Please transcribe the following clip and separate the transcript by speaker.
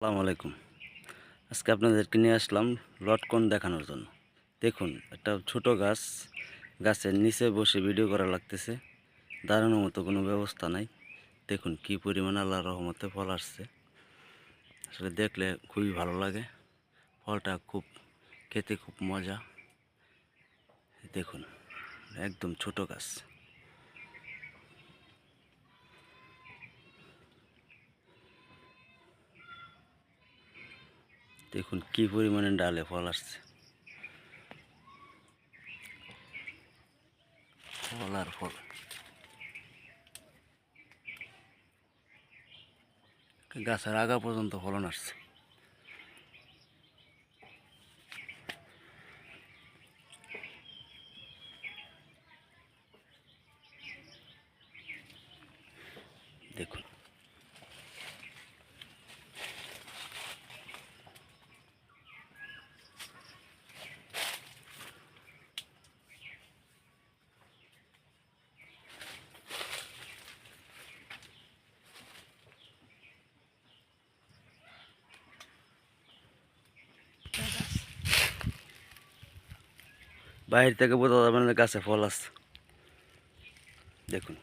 Speaker 1: আসসালামু আলাইকুম। আজকে আপনাদেরকে নিয়ে আসলাম লটকন দেখানোর জন্য। দেখুন, একটা ছোট গাছ, গাছের নিচে বসে ভিডিও করা লাগতেছে। দাঁড়ানোর মতো কোনো ব্যবস্থা নাই। দেখুন, কি পরিমাণ আল্লাহ রহমতে ফল আসছে। আসলে দেখলে খুবই ভালো লাগে। ফলটা খুব, খেতে খুব মজা। দেখুন, একদম ছোট গাছ। দেখুন কি পরিমাণে ডালে ফল আসছে। ফল আর ফল। গাছের আগা পর্যন্ত ফলন আসছে। দেখুন। বাইরে থেকে বোঝা যাবে না গাছে ফল আছে। দেখুন।